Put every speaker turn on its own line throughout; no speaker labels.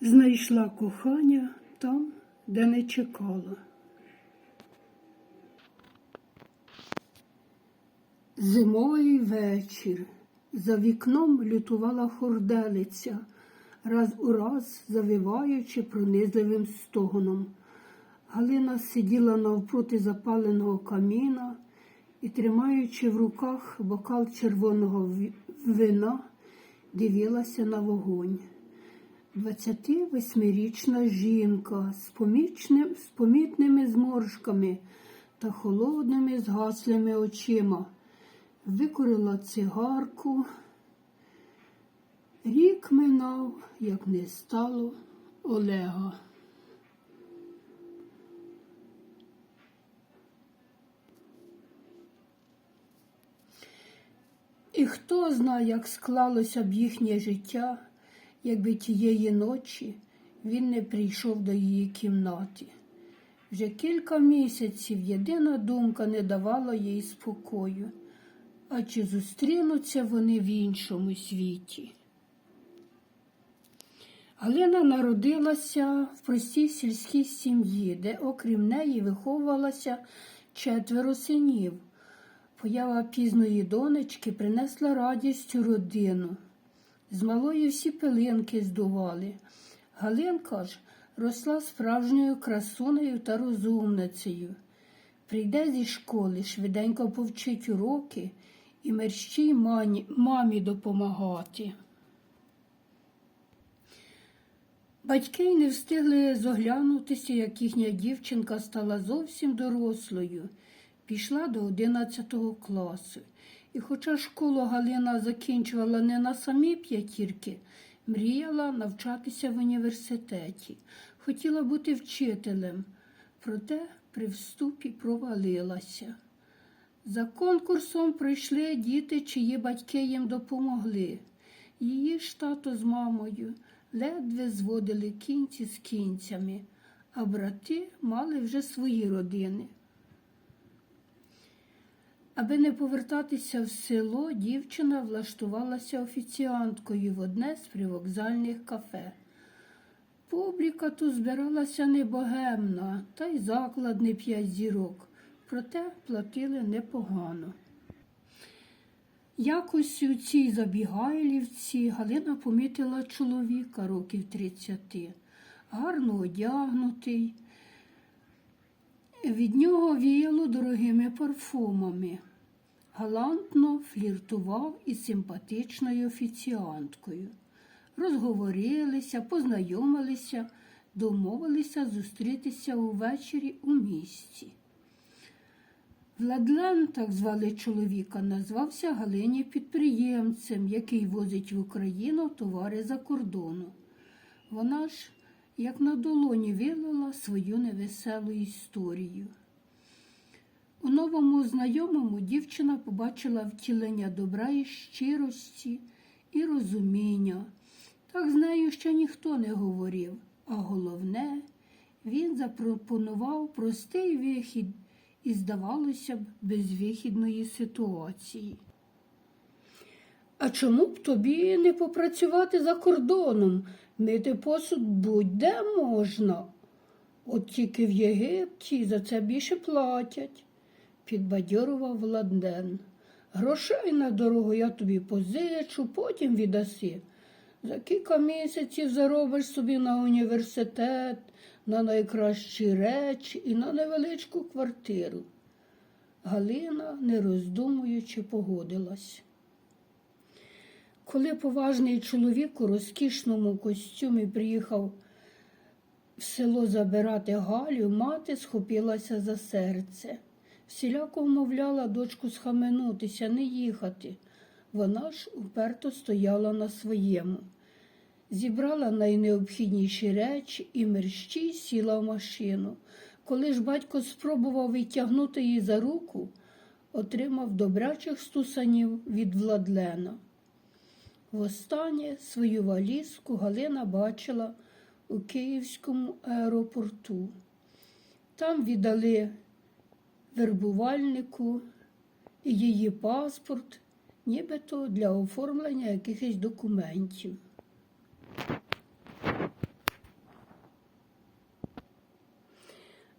знайшла кохання там, де не чекала. Зимовий вечір. За вікном лютувала хорделиця, раз у раз завиваючи пронизливим стогоном. Галина сиділа навпроти запаленого каміна і, тримаючи в руках бокал червоного вина, дивилася на вогонь. 28-річна жінка з, помічним, з помітними зморшками та холодними згаслими очима викурила цигарку. Рік минав, як не стало Олега. І хто знає, як склалося б їхнє життя, якби тієї ночі він не прийшов до її кімнати. Вже кілька місяців єдина думка не давала їй спокою. А чи зустрінуться вони в іншому світі? Галина народилася в простій сільській сім'ї, де, окрім неї, виховувалося четверо синів. Поява пізної донечки принесла радість у родину. З малої всі пилинки здували. Галинка ж росла справжньою красунею та розумницею. Прийде зі школи, швиденько повчить уроки і мерщій мамі допомагати. Батьки й не встигли зоглянутися, як їхня дівчинка стала зовсім дорослою, пішла до 11 класу. І хоча школу Галина закінчувала не на самі п'ятірки, мріяла навчатися в університеті, хотіла бути вчителем, проте при вступі провалилася. За конкурсом прийшли діти, чиї батьки їм допомогли. Її ж тато з мамою ледве зводили кінці з кінцями, а брати мали вже свої родини. Аби не повертатися в село, дівчина влаштувалася офіціанткою в одне з привокзальних кафе. Публіка тут збиралася не богемна, та й заклад не п'ять зірок, проте платили непогано. Якось у цій забігайлівці Галина помітила чоловіка років 30, гарно одягнутий. Від нього віяло дорогими парфумами. Галантно фліртував із симпатичною офіціанткою. Розговорилися, познайомилися, домовилися зустрітися увечері у місті. Владлен, так звали чоловіка, назвався Галині підприємцем, який возить в Україну товари за кордону. Вона ж, як на долоні, вилила свою невеселу історію. У новому знайомому дівчина побачила втілення добра і щирості і розуміння. Так з нею ще ніхто не говорив, а головне, він запропонував простий вихід із, здавалося б, безвихідної ситуації. А чому б тобі не попрацювати за кордоном? Мити посуд будь-де можна. От тільки в Єгипті за це більше платять, підбадьорував Владен. Грошей на дорогу я тобі позичу, потім віддаси. За кілька місяців заробиш собі на університет, на найкращі речі і на невеличку квартиру. Галина, не роздумуючи, погодилась. Коли поважний чоловік у розкішному костюмі приїхав в село забирати Галю, мати схопилася за серце. Всіляко вмовляла дочку схаменутися, не їхати. Вона ж уперто стояла на своєму. Зібрала найнеобхідніші речі і мерщій сіла в машину. Коли ж батько спробував відтягнути її за руку, отримав добрячих стусанів від Владлена. Востаннє свою валізку Галина бачила у Київському аеропорту. Там віддали вербувальнику і її паспорт, нібито для оформлення якихось документів.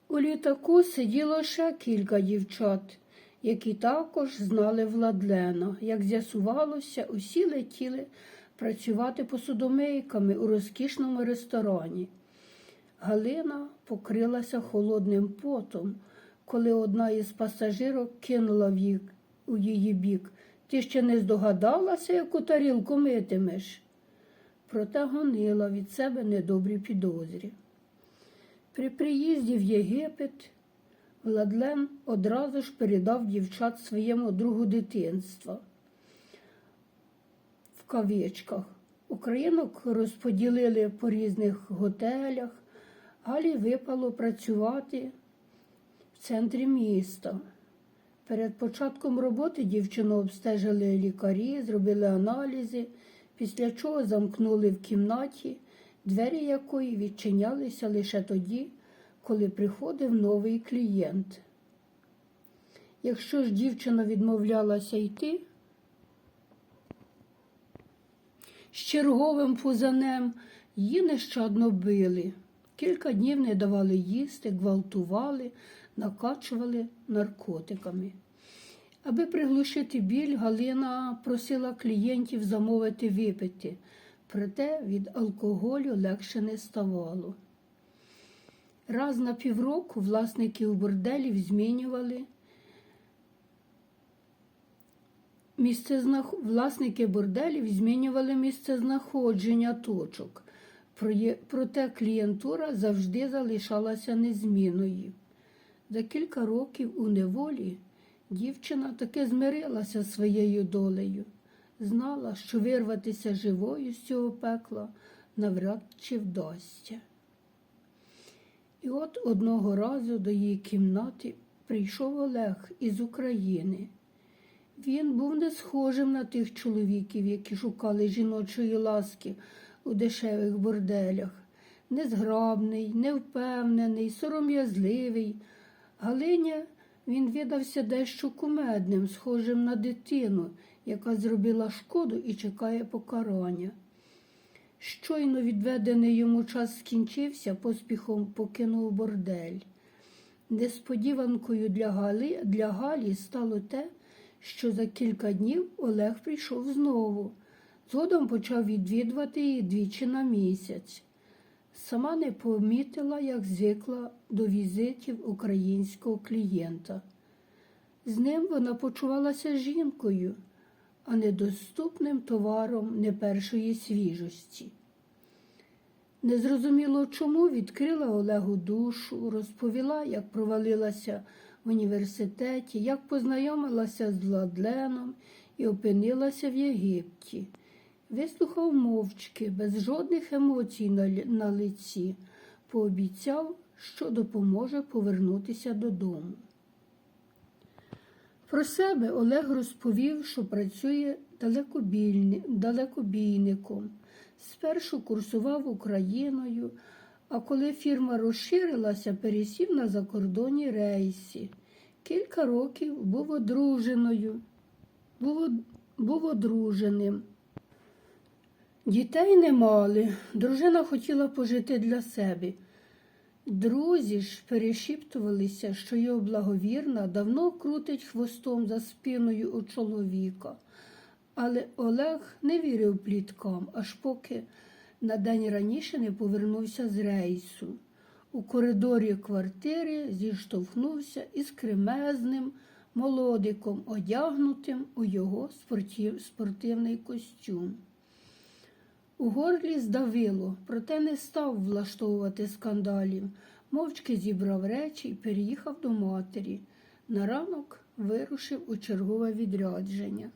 У літаку сиділо ще кілька дівчат, які також знали Владлена. Як з'ясувалося, усі летіли працювати посудомийками у розкішному ресторані. Галина покрилася холодним потом коли одна із пасажирок кинула в їх, у її бік. Ти ще не здогадалася, яку тарілку митимеш? Проте гонила від себе недобрі підозрі. При приїзді в Єгипет Владлен одразу ж передав дівчат своєму другу дитинства в кавичках. Українок розподілили по різних готелях, Галі випало працювати центрі міста. Перед початком роботи дівчину обстежили лікарі, зробили аналізи, після чого замкнули в кімнаті, двері якої відчинялися лише тоді, коли приходив новий клієнт. Якщо ж дівчина відмовлялася йти, з черговим пузанем її нещадно били. Кілька днів не давали їсти, гвалтували, накачували наркотиками. Аби приглушити біль, Галина просила клієнтів замовити випити, проте від алкоголю легше не ставало. Раз на півроку власників борделів змінювали місце власники борделів змінювали місце знаходження точок, проте клієнтура завжди залишалася незмінною. За кілька років у неволі дівчина таки змирилася своєю долею, знала, що вирватися живою з цього пекла навряд чи вдасться. І от одного разу до її кімнати прийшов Олег із України. Він був не схожим на тих чоловіків, які шукали жіночої ласки у дешевих борделях. Незграбний, невпевнений, сором'язливий. Галиня він видався дещо кумедним, схожим на дитину, яка зробила шкоду і чекає покарання. Щойно відведений йому час скінчився, поспіхом покинув бордель. Несподіванкою для Галі, для Галі стало те, що за кілька днів Олег прийшов знову. Згодом почав відвідувати її двічі на місяць. Сама не помітила, як звикла до візитів українського клієнта. З ним вона почувалася жінкою, а недоступним товаром не першої свіжості. Незрозуміло чому відкрила Олегу душу, розповіла, як провалилася в університеті, як познайомилася з Владленом і опинилася в Єгипті. Вислухав мовчки, без жодних емоцій на, на лиці, пообіцяв, що допоможе повернутися додому. Про себе Олег розповів, що працює далекобійником. Спершу курсував Україною, а коли фірма розширилася, пересів на закордонні рейси. Кілька років був одруженою, був, був одруженим. Дітей не мали, дружина хотіла пожити для себе. Друзі ж перешіптувалися, що його благовірна давно крутить хвостом за спиною у чоловіка. Але Олег не вірив пліткам, аж поки на день раніше не повернувся з рейсу. У коридорі квартири зіштовхнувся із кремезним молодиком, одягнутим у його спортив, спортивний костюм. У горлі здавило, проте не став влаштовувати скандалів. Мовчки зібрав речі і переїхав до матері. На ранок вирушив у чергове відрядження.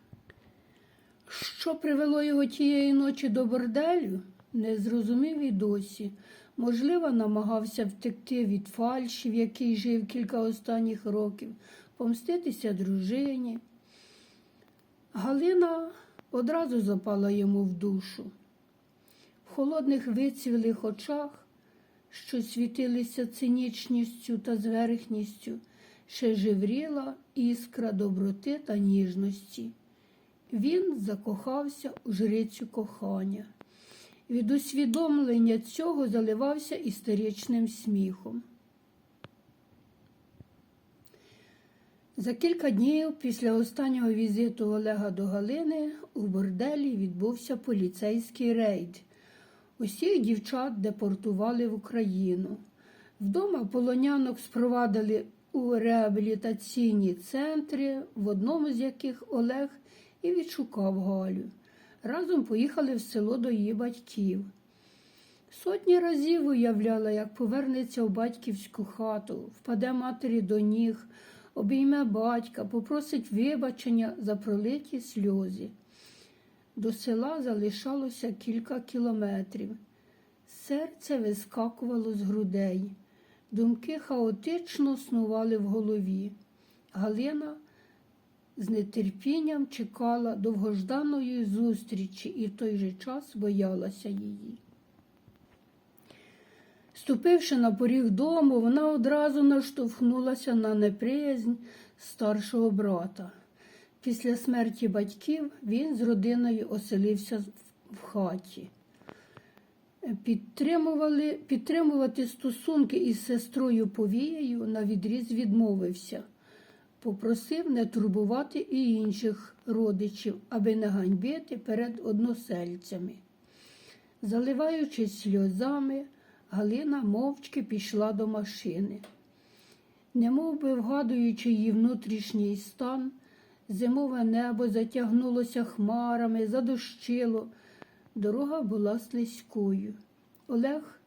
Що привело його тієї ночі до борделю, не зрозумів і досі. Можливо, намагався втекти від фальші, в якій жив кілька останніх років, помститися дружині. Галина одразу запала йому в душу. Холодних вицвілих очах, що світилися цинічністю та зверхністю, ще живріла іскра доброти та ніжності. Він закохався у жрицю кохання. Від усвідомлення цього заливався історичним сміхом. За кілька днів після останнього візиту Олега до Галини у борделі відбувся поліцейський рейд. Усіх дівчат депортували в Україну. Вдома полонянок спровадили у реабілітаційні центри, в одному з яких Олег і відшукав Галю. Разом поїхали в село до її батьків. Сотні разів уявляла, як повернеться в батьківську хату, впаде матері до ніг, обійме батька, попросить вибачення за пролиті сльози. До села залишалося кілька кілометрів. Серце вискакувало з грудей. Думки хаотично снували в голові. Галина з нетерпінням чекала довгожданої зустрічі і в той же час боялася її. Ступивши на поріг дому, вона одразу наштовхнулася на неприязнь старшого брата. Після смерті батьків він з родиною оселився в хаті. Підтримували, підтримувати стосунки із сестрою Повією на відріз відмовився. Попросив не турбувати і інших родичів, аби не ганьбити перед односельцями. Заливаючись сльозами, Галина мовчки пішла до машини. Немов би вгадуючи її внутрішній стан, зимове небо затягнулося хмарами, задощило. Дорога була слизькою. Олег,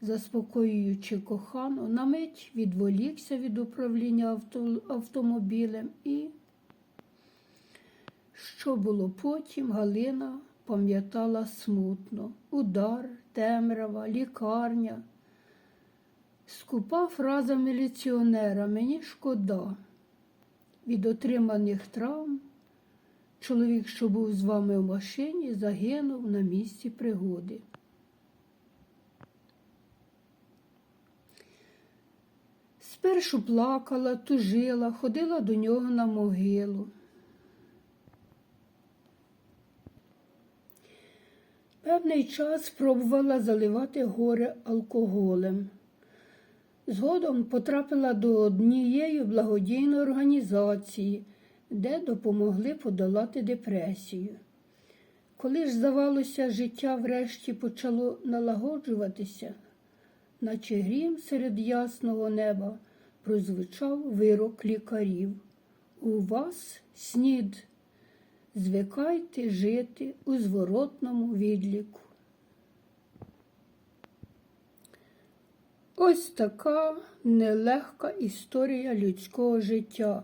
заспокоюючи кохану, на мить відволікся від управління авто, автомобілем і, що було потім, Галина пам'ятала смутно удар, темрява, лікарня. Скупа фраза міліціонера мені шкода. Від отриманих травм чоловік, що був з вами в машині, загинув на місці пригоди. Спершу плакала, тужила, ходила до нього на могилу. Певний час спробувала заливати горе алкоголем. Згодом потрапила до однієї благодійної організації, де допомогли подолати депресію. Коли ж, здавалося, життя врешті почало налагоджуватися, наче грім серед ясного неба прозвучав вирок лікарів. У вас снід. Звикайте жити у зворотному відліку. Ось така нелегка історія людського життя,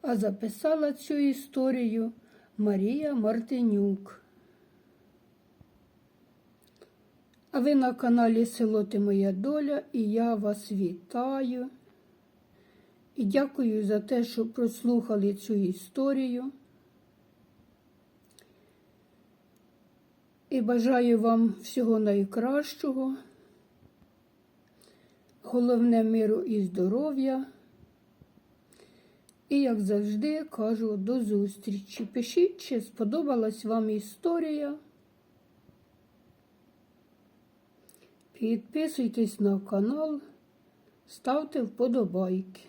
а записала цю історію Марія Мартинюк. А ви на каналі Село Ти Моя Доля і я вас вітаю і дякую за те, що прослухали цю історію. І бажаю вам всього найкращого, головне миру і здоров'я. І, як завжди, кажу до зустрічі. Пишіть, чи сподобалась вам історія. Підписуйтесь на канал, ставте вподобайки.